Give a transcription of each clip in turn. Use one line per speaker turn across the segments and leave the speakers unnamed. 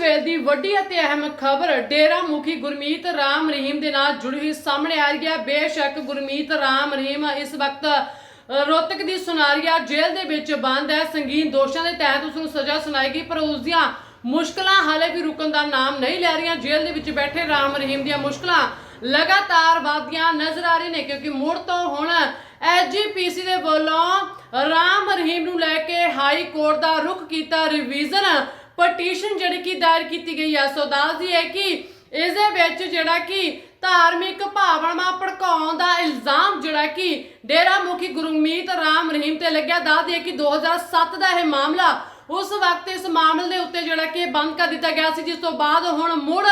ਵੇਲ ਦੀ ਵੱਡੀ ਅਤੇ ਅਹਿਮ ਖਬਰ ਡੇਰਾ ਮੁਖੀ ਗੁਰਮੀਤ ਰਾਮ ਰਹੀਮ ਦੇ ਨਾਲ ਜੁੜੀ ਹੋਈ ਸਾਹਮਣੇ ਆ ਰਹੀ ਹੈ। ਬੇਸ਼ੱਕ ਗੁਰਮੀਤ ਰਾਮ ਰਹੀਮ ਇਸ ਵਕਤ ਅ, ਦੀ ਸੁਨਾਰੀਆ ਜੇਲ੍ਹ ਦੇ ਵਿੱਚ ਬੰਦ ਹੈ। ਸੰਗੀਨ ਦੋਸ਼ਾਂ ਦੇ ਤਹਿਤ ਉਸ ਨੂੰ ਸਜ਼ਾ ਸੁਣਾਈ ਗਈ ਪਰ ਉਸ ਦੀਆਂ ਮੁਸ਼ਕਲਾਂ ਹਾਲੇ ਵੀ ਰੁਕਣ ਦਾ ਨਾਮ ਨਹੀਂ ਲੈ ਰਹੀਆਂ। ਜੇਲ੍ਹ ਦੇ ਵਿੱਚ ਬੈਠੇ ਰਾਮ ਰਹੀਮ ਦੀਆਂ ਮੁਸ਼ਕਲਾਂ ਲਗਾਤਾਰ ਵਧਦੀਆਂ ਨਜ਼ਰ ਆ ਰਹੀਆਂ ਨੇ ਕਿਉਂਕਿ ਮੁੜ ਤੋਂ ਹੁਣ ਐਸਜੀਪੀਸੀ ਦੇ ਵੱਲੋਂ ਰਾਮ ਰਹੀਮ ਨੂੰ ਲੈ ਕੇ ਹਾਈ ਕੋਰਟ ਦਾ ਰੁਖ ਕੀਤਾ ਰਿਵੀਜ਼ਨ। ਪਟੀਸ਼ਨ ਜਿਹੜੀ ਕਿ ਦਾਇਰ ਕੀਤੀ ਗਈ ਹੈ ਸੋ ਦੱਸਦੀ ਹੈ ਕਿ ਇਸ ਦੇ ਵਿੱਚ ਜਿਹੜਾ ਕਿ ਧਾਰਮਿਕ ਭਾਵਨਾ ਭੜਕਾਉਣ ਦਾ ਇਲਜ਼ਾਮ ਜਿਹੜਾ ਕਿ ਡੇਰਾ ਮੁਖੀ ਗੁਰਮੀਤ ਰਾਮ ਰਹੀਮ ਤੇ ਲੱਗਿਆ। ਦੱਸਦੀ ਹੈ ਕਿ 2007 ਦਾ ਇਹ ਮਾਮਲਾ, ਉਸ ਵਕਤ ਇਸ ਮਾਮਲੇ ਦੇ ਉੱਤੇ ਜਿਹੜਾ ਕਿ ਬੰਦ ਕਰ ਦਿੱਤਾ ਗਿਆ ਸੀ, ਜਿਸ ਤੋਂ ਬਾਅਦ ਹੁਣ ਮੁੜ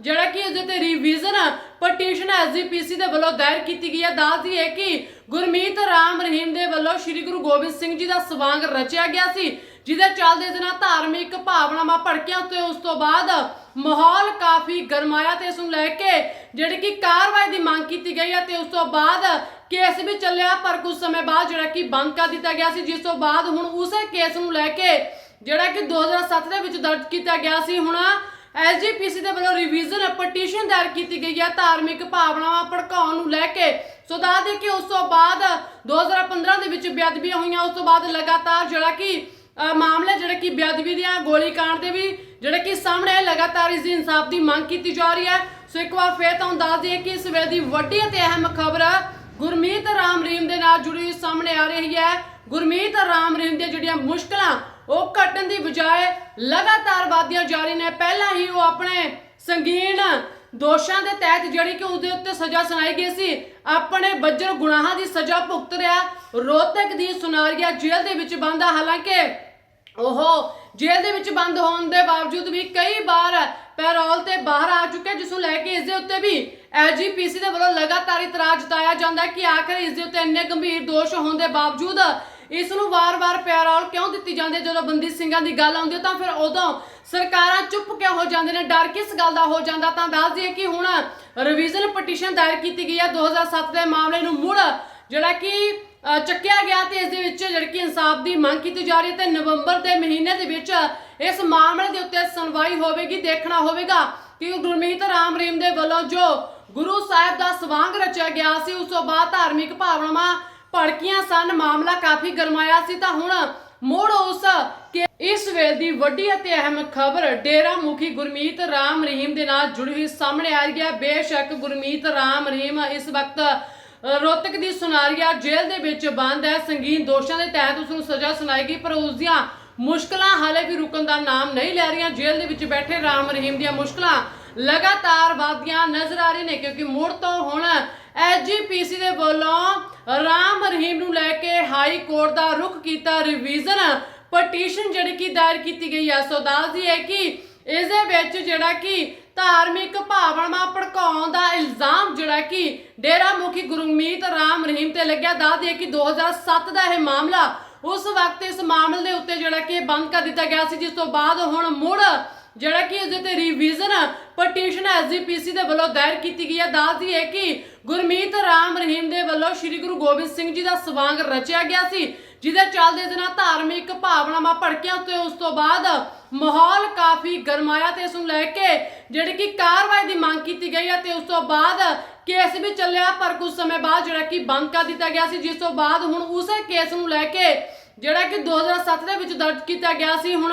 ਜਿਹੜਾ ਕਿ ਇਸ ਦੇ ਤੇ ਰਿਵੀਜ਼ਨ ਪਟੀਸ਼ਨ ਐਸਜੀਪੀਸੀ ਦੇ ਵੱਲੋਂ ਦਾਇਰ ਕੀਤੀ ਗਈ ਹੈ ਦੱਸਦੀ ਹੈ ਕਿ ਗੁਰਮੀਤ ਰਾਮ ਰਹੀਮ ਦੇ ਵੱਲੋਂ ਸ੍ਰੀ ਗੁਰੂ ਗੋਬਿੰਦ ਸਿੰਘ ਜੀ ਦਾ ਸਵਾਂਗ ਰਚਿਆ ਗਿਆ ਸੀ। ਜਿਹਦੇ ਚੱਲਦੇ ਇਸ ਨਾਲ ਧਾਰਮਿਕ ਭਾਵਨਾਵਾਂ ਭੜਕੀਆਂ ਤੇ ਉਸ ਤੋਂ ਬਾਅਦ ਮਾਹੌਲ ਕਾਫੀ ਗਰਮਾਇਆ ਤੇ ਇਸ ਨੂੰ ਲੈ ਕੇ ਜਿਹੜੀ ਕਿ ਕਾਰਵਾਈ ਦੀ ਮੰਗ ਕੀਤੀ ਗਈ ਹੈ ਤੇ ਉਸ ਤੋਂ ਬਾਅਦ ਕੇਸ ਵੀ ਚੱਲਿਆ, ਪਰ ਕੁਝ ਸਮੇਂ ਬਾਅਦ ਜਿਹੜਾ ਕਿ ਬੰਦ ਕਰ ਦਿੱਤਾ ਗਿਆ ਸੀ, ਜਿਸ ਤੋਂ ਬਾਅਦ ਹੁਣ ਉਸੇ ਕੇਸ ਨੂੰ ਲੈ ਕੇ ਜਿਹੜਾ ਕਿ 2007 ਦੇ ਵਿੱਚ ਦਰਜ ਕੀਤਾ ਗਿਆ ਸੀ, ਹੁਣ ਐਸਜੀਪੀਸੀ ਦੇ ਵੱਲੋਂ ਰਿਵੀਜ਼ਨ ਪਟੀਸ਼ਨ ਦਾਇਰ ਕੀਤੀ ਗਈ ਹੈ ਧਾਰਮਿਕ ਭਾਵਨਾਵਾਂ ਭੜਕਾਉਣ ਨੂੰ ਲੈ ਕੇ। ਸੋ ਦੱਸ ਦੇ ਕਿ ਉਸ ਤੋਂ ਬਾਅਦ 2015 ਦੇ ਵਿੱਚ ਬੇਅਦਬੀਆਂ ਹੋਈਆਂ, ਉਸ ਤੋਂ ਬਾਅਦ ਲਗਾਤਾਰ ਜਿਹੜਾ ਕਿ ਮਾਮਲੇ ਜਿਹੜੇ ਕਿ ਬੇਅਦਬੀ ਦੀਆਂ ਗੋਲੀकांड ਦੇ ਵੀ ਜਿਹੜੇ ਕਿ ਸਾਹਮਣੇ ਆਏ, ਲਗਾਤਾਰ ਇਸ ਦੀ ਇਨਸਾਫ ਦੀ ਮੰਗ ਕੀਤੀ ਜਾ ਰਹੀ ਹੈ। ਸੋ ਇੱਕ ਵਾਰ ਫੇਰ ਤੁਹਾਨੂੰ ਦੱਸ ਦਈਏ ਕਿ ਇਸ ਵੇਲੇ ਦੀ ਵੱਡੀ ਅਤੇ ਅਹਿਮ ਖਬਰ ਗੁਰਮੀਤ ਰਾਮ ਰਹੀਮ ਦੇ ਨਾਲ ਜੁੜੀ ਸਾਹਮਣੇ ਆ ਰਹੀ ਹੈ। ਗੁਰਮੀਤ ਰਾਮ ਰਹੀਮ ਦੀਆਂ ਜਿਹੜੀਆਂ ਮੁਸ਼ਕਲਾਂ ਉਹ ਘਟਣ ਦੀ ਬਜਾਏ ਲਗਾਤਾਰ ਵਾਧੀਆਂ ਜਾ ਰਹੀਆਂ ਨੇ। ਪਹਿਲਾਂ ਹੀ ਉਹ ਆਪਣੇ ਸੰਗੀਨ ਦੋਸ਼ਾਂ ਦੇ ਤਹਿਤ ਜਿਹੜੀ ਕਿ ਉਹਦੇ ਉੱਤੇ ਸਜ਼ਾ ਸੁਣਾਈ ਗਈ ਸੀ, ਆਪਣੇ ਬੱਜਰ ਗੁਨਾਹਾਂ ਦੀ ਸਜ਼ਾ ਭੁਗਤ ਰਿਹਾ, ਰੋਹਤਕ ਦੀ ਸੁਨਾਰੀਆ ਜੇਲ੍ਹ ਦੇ ਵਿੱਚ ਬੰਦ ਹਾਲਾਂਕਿ ਉਹ ਜੇਲ੍ਹ ਦੇ ਵਿੱਚ ਬੰਦ ਹੋਣ ਦੇ ਬਾਵਜੂਦ ਵੀ ਕਈ ਵਾਰ ਪੈਰੋਲ ਤੇ ਬਾਹਰ ਆ ਚੁੱਕਿਆ, ਜਿਸ ਨੂੰ ਲੈ ਕੇ ਇਸ ਦੇ ਉੱਤੇ ਵੀ ਐਜੀਪੀਸੀ ਦੇ ਵੱਲੋਂ ਲਗਾਤਾਰ ਇਤਰਾਜ਼ ਜਤਾਇਆ ਜਾਂਦਾ ਹੈ ਕਿ ਆਖਰ ਇਸ ਦੇ ਉੱਤੇ ਇੰਨੇ ਗੰਭੀਰ ਦੋਸ਼ ਹੋਣ ਦੇ ਬਾਵਜੂਦ ਇਸ ਨੂੰ ਵਾਰ-ਵਾਰ ਪੈਰੋਲ ਕਿਉਂ ਦਿੱਤੀ ਜਾਂਦੀ ਹੈ? ਜਦੋਂ ਬੰਦੀ ਸਿੰਘਾਂ ਦੀ ਗੱਲ ਆਉਂਦੀ ਹੈ ਤਾਂ ਫਿਰ ਉਦੋਂ ਸਰਕਾਰਾਂ ਚੁੱਪ ਕਿਉਂ ਹੋ ਜਾਂਦੇ ਨੇ? ਡਰ ਕਿਸ ਗੱਲ ਦਾ ਹੋ ਜਾਂਦਾ? ਤਾਂ ਦੱਸ ਦਈਏ ਕਿ ਹੁਣ ਰਿਵੀਜ਼ਨ ਪਟੀਸ਼ਨ ਦਾਇਰ ਕੀਤੀ ਗਈ ਹੈ। 2007 ਦੇ ਮਾਮਲੇ ਨੂੰ ਮੁੜ ਜਿਹੜਾ ਕਿ ਚੱਕਿਆ ਗਿਆ ਤੇ ਇਸ ਦੇ ਵਿੱਚ ਜਿਹੜੀ ਕਿ ਇਨਸਾਫ ਦੀ ਮੰਗ ਕੀਤੀ ਜਾ ਰਹੀ ਹੈ ਤੇ ਨਵੰਬਰ ਦੇ ਮਹੀਨੇ ਦੇ ਵਿੱਚ ਇਸ ਮਾਮਲੇ ਦੇ ਉੱਤੇ ਸੁਣਵਾਈ ਹੋਵੇਗੀ, ਦੇਖਣਾ ਹੋਵੇਗਾ ਕਿ ਗੁਰਮੀਤ ਰਾਮ ਰਹੀਮ ਦੇ ਵੱਲੋਂ ਜੋ ਗੁਰੂ ਸਾਹਿਬ ਦਾ ਸਵਾਂਗ ਰਚਿਆ ਗਿਆ ਸੀ, ਉਸ ਤੋਂ ਬਾਅਦ ਧਾਰਮਿਕ ਭਾਵਨਾਵਾਂ ਭੜਕੀਆਂ ਸਨ, ਮਾਮਲਾ ਕਾਫੀ ਗਰਮਾਇਆ ਸੀ ਤਾਂ ਹੁਣ ਮੋੜ ਉਸ ਕਿ ਇਸ ਵੇਲੇ ਦੀ ਵੱਡੀ ਅਤੇ ਅਹਿਮ ਖਬਰ ਡੇਰਾ ਮੁਖੀ ਗੁਰਮੀਤ ਰਾਮ ਰਹੀਮ ਦੇ ਨਾਲ ਜੁੜੀ ਹੋਈ ਸਾਹਮਣੇ ਆ ਰਹੀ ਹੈ। ਬੇਸ਼ੱਕ ਗੁਰਮੀਤ ਰਾਮ ਰਹੀਮ ਇਸ ਵਕਤ ਰੋਤਕ ਰੋਹਤਕ ਦੀ ਸੁਨਾਰੀਆ ਜੇਲ੍ਹ ਦੇ ਵਿੱਚ ਬੰਦ ਹੈ। ਸੰਗੀਨ ਦੋਸ਼ਾਂ ਦੇ ਤਹਿਤ ਉਸ ਨੂੰ ਸਜ਼ਾ ਸੁਣਾਈ ਗਈ ਪਰ ਉਸ ਦੀਆਂ ਮੁਸ਼ਕਲਾਂ ਹਾਲੇ ਵੀ ਰੁਕਣ ਦਾ ਨਾਮ ਨਹੀਂ ਲੈ ਰਹੀਆਂ। ਜੇਲ੍ਹ ਦੇ ਵਿੱਚ ਬੈਠੇ ਰਾਮ ਰਹੀਮ ਦੀਆਂ ਮੁਸ਼ਕਲਾਂ ਲਗਾਤਾਰ ਵਧਦੀਆਂ ਨਜ਼ਰ ਆ ਰਹੀਆਂ ਨੇ ਕਿਉਂਕਿ ਮੁੜ ਤੋਂ ਹੁਣ ਐਸਜੀਪੀਸੀ ਦੇ ਵੱਲੋਂ ਰਾਮ ਰਹੀਮ ਨੂੰ ਲੈ ਕੇ ਹਾਈ ਕੋਰਟ ਦਾ ਰੁਖ ਕੀਤਾ ਰਿਵੀਜ਼ਨ ਪਟੀਸ਼ਨ ਜਿਹੜੀ ਕਿ ਦਾਇਰ ਕੀਤੀ ਗਈ ਹੈ ਸੋ ਦੱਸਦੀ ਹੈ ਕਿ ਇਸ ਦੇ ਵਿੱਚ ਜਿਹੜਾ ਕਿ ਧਾਰਮਿਕ ਭਾਵਨਾਵਾਂ ਭੜਕਾਉਣ ਦਾ ਇਲਜ਼ਾਮ ਜਿਹੜਾ ਕਿ ਡੇਰਾ ਮੁਖੀ ਗੁਰਮੀਤ ਰਾਮ ਰਹੀਮ ਤੇ ਲੱਗਿਆ। ਦੱਸਦੀ ਹੈ ਕਿ 2007 ਦਾ ਇਹ ਮਾਮਲਾ ਉਸ ਵਕਤ ਇਸ ਮਾਮਲੇ ਦੇ ਉੱਤੇ ਜਿਹੜਾ ਕਿ ਬੰਦ ਕਰ ਦਿੱਤਾ ਗਿਆ ਸੀ, ਜਿਸ ਤੋਂ ਬਾਅਦ ਹੁਣ ਮੁੜ ਜਿਹੜਾ ਕਿ ਇਸ ਦੇ ਤੇ ਰਿਵੀਜ਼ਨ ਪਟੀਸ਼ਨ ਐਸਜੀਪੀਸੀ ਦੇ ਵੱਲੋਂ ਦਾਇਰ ਕੀਤੀ ਗਈ ਹੈ ਦੱਸਦੀ ਹੈ ਕਿ ਗੁਰਮੀਤ ਰਾਮ ਰਹੀਮ ਦੇ ਵੱਲੋਂ ਸ੍ਰੀ ਗੁਰੂ ਗੋਬਿੰਦ ਸਿੰਘ ਜੀ ਦਾ ਸਵਾਂਗ ਰਚਿਆ ਗਿਆ ਸੀ, ਜਿਹਦੇ ਚੱਲਦੇ ਇਸ ਨਾਲ ਧਾਰਮਿਕ ਭਾਵਨਾਵਾਂ ਭੜਕੀਆਂ ਤੇ ਉਸ ਤੋਂ ਬਾਅਦ ਮਾਹੌਲ ਕਾਫੀ ਗਰਮਾਇਆ ਤੇ ਇਸ ਨੂੰ ਲੈ ਕੇ ਜਿਹੜੀ ਕਿ ਕਾਰਵਾਈ ਦੀ ਮੰਗ ਕੀਤੀ ਗਈ ਹੈ ਤੇ ਉਸ ਤੋਂ ਬਾਅਦ ਕੇਸ ਵੀ ਚੱਲਿਆ, ਪਰ ਕੁਝ ਸਮੇਂ ਬਾਅਦ ਜਿਹੜਾ ਕਿ ਬੰਦ ਕਰ ਦਿੱਤਾ ਗਿਆ ਸੀ, ਜਿਸ ਤੋਂ ਬਾਅਦ ਹੁਣ ਉਸੇ ਕੇਸ ਨੂੰ ਲੈ ਕੇ ਜਿਹੜਾ ਕਿ 2007 ਦੇ ਵਿੱਚ ਦਰਜ ਕੀਤਾ ਗਿਆ ਸੀ, ਹੁਣ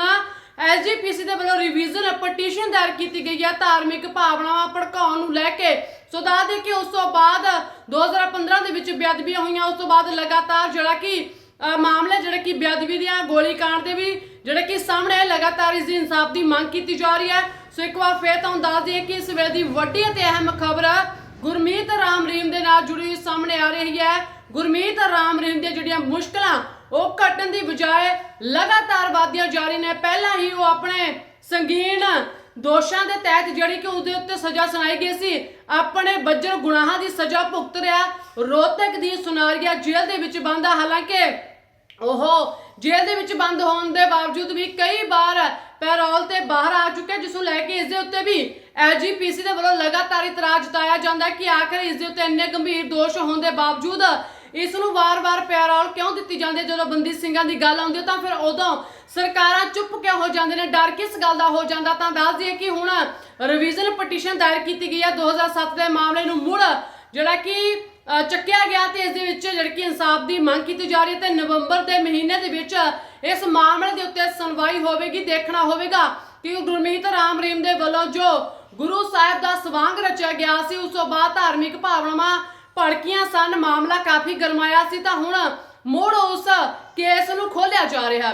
ਐਸਜੀਪੀਸੀ ਦੇ ਵੱਲੋਂ ਰਿਵੀਜ਼ਨ ਪਟੀਸ਼ਨ ਦਾਇਰ ਕੀਤੀ ਗਈ ਹੈ ਧਾਰਮਿਕ ਭਾਵਨਾਵਾਂ ਭੜਕਾਉਣ ਨੂੰ ਲੈ ਕੇ। ਸੋ ਦੱਸ ਦੇ ਕਿ ਉਸ ਤੋਂ ਬਾਅਦ 2015 ਦੇ ਵਿੱਚ ਬੇਅਦਬੀਆਂ ਹੋਈਆਂ। ਉਸ ਤੋਂ ਬਾਅਦ ਲਗਾਤਾਰ ਜਿਹੜਾ ਕਿ ਮਾਮਲੇ ਜਿਹੜੇ ਕਿ ਬੇਅਦਬੀ ਦੀਆਂ ਗੋਲੀकांड ਦੇ ਵੀ ਜਿਹੜੇ ਕਿ ਸਾਹਮਣੇ ਲਗਾਤਾਰ ਇਸ ਦੀ ਇਨਸਾਫ ਦੀ ਮੰਗ ਕੀਤੀ ਜਾ ਰਹੀ ਹੈ। ਸੋ ਇੱਕ ਵਾਰ ਫੇਰ ਤੁਹਾਨੂੰ ਦੱਸ ਦਈਏ ਕਿ ਇਸ ਵੇਲੇ ਦੀ ਵੱਡੀ ਅਤੇ ਅਹਿਮ ਖਬਰ ਗੁਰਮੀਤ ਰਾਮ ਰਹੀਮ ਦੇ ਨਾਲ ਜੁੜੀ ਸਾਹਮਣੇ ਆ ਰਹੀ ਹੈ। ਗੁਰਮੀਤ ਰਾਮ ਰਹੀਮ ਦੀਆਂ ਜਿਹੜੀਆਂ ਮੁਸ਼ਕਲਾਂ ਉਹ ਘਟਣ ਦੀ ਬਜਾਏ ਲਗਾਤਾਰ ਵਧਦੀਆਂ ਜਾ ਨੇ। ਪਹਿਲਾਂ ਹੀ ਉਹ ਆਪਣੇ ਸੰਗੀਨ ਦੋਸ਼ਾਂ ਦੇ ਤਹਿਤ ਜਿਹੜੀ ਕਿ ਉਹਦੇ ਉੱਤੇ ਸਜ਼ਾ ਸੁਣਾਈ ਗਈ ਸੀ, ਆਪਣੇ ਬੱਜਰ ਗੁਨਾਹਾਂ ਦੀ ਸਜ਼ਾ ਭੁਗਤ ਰਿਹਾ। ਰੋਹਤਕ ਦੀ ਸੁਨਾਰੀਆ ਜੇਲ੍ਹ ਦੇ ਵਿੱਚ ਬੰਦ ਹਾਲਾਂਕਿ ਉਹ ਜੇਲ੍ਹ ਦੇ ਵਿੱਚ ਬੰਦ ਹੋਣ ਦੇ ਬਾਵਜੂਦ ਵੀ ਕਈ ਵਾਰ ਪੈਰੋਲ ਤੇ ਬਾਹਰ ਆ ਚੁੱਕੇ ਜਿਸ ਨੂੰ ਲੈ ਕੇ ਇਸ ਦੇ ਉੱਤੇ ਵੀ ਐਜੀਪੀਸੀ ਦੇ ਵੱਲੋਂ ਲਗਾਤਾਰ ਇਤਰਾਜ਼ ਜਤਾਇਆ ਜਾਂਦਾ ਹੈ ਕਿ ਆਖਰ ਇਸ ਦੇ ਉੱਤੇ ਇੰਨੇ ਗੰਭੀਰ ਦੋਸ਼ ਹੋਣ ਦੇ ਬਾਵਜੂਦ ਇਸ ਨੂੰ ਵਾਰ-ਵਾਰ ਪੈਰੋਲ ਕਿਉਂ ਦਿੱਤੀ ਜਾਂਦੀ ਹੈ? ਜਦੋਂ ਬੰਦੀ ਸਿੰਘਾਂ ਦੀ ਗੱਲ ਆਉਂਦੀ ਹੈ ਤਾਂ ਫਿਰ ਉਦੋਂ ਸਰਕਾਰਾਂ ਚੁੱਪ ਕਿਉਂ ਹੋ ਜਾਂਦੇ ਨੇ? ਡਰ ਕਿਸ ਗੱਲ ਦਾ ਹੋ ਜਾਂਦਾ? ਤਾਂ ਦੱਸ ਦਈਏ ਕਿ ਹੁਣ ਰਿਵੀਜ਼ਨ ਪਟੀਸ਼ਨ ਦਾਇਰ ਕੀਤੀ ਗਈ ਹੈ 2007 ਦੇ ਮਾਮਲੇ ਨੂੰ ਮੁੜ, ਜਿਹੜਾ ਕਿ ਚੱਕਿਆ ਗਿਆ ਤੇ ਇਸ ਦੇ ਵਿੱਚ ਜਿਹੜੀ ਕਿ ਇਨਸਾਫ ਦੀ ਮੰਗ ਕੀਤੀ ਜਾ ਰਹੀ ਹੈ ਤੇ ਨਵੰਬਰ ਦੇ ਮਹੀਨੇ ਦੇ ਵਿੱਚ ਇਸ ਮਾਮਲੇ ਦੇ ਉੱਤੇ ਸੁਣਵਾਈ ਹੋਵੇਗੀ, ਦੇਖਣਾ ਹੋਵੇਗਾ ਕਿ ਗੁਰਮੀਤ ਰਾਮ ਰਹੀਮ ਦੇ ਵੱਲੋਂ ਜੋ ਗੁਰੂ ਸਾਹਿਬ ਦਾ ਸਵਾਂਗ ਰਚਿਆ ਗਿਆ ਸੀ, ਉਸ ਤੋਂ ਬਾਅਦ ਧਾਰਮਿਕ ਭਾਵਨਾਵਾਂ ਭੜਕੀਆਂ ਸਨ, ਮਾਮਲਾ ਕਾਫੀ ਗਰਮਾਇਆ ਸੀ ਤਾਂ ਹੁਣ ਮੋੜ ਉਸ ਕੇਸ ਨੂੰ ਖੋਲਿਆ ਜਾ ਰਿਹਾ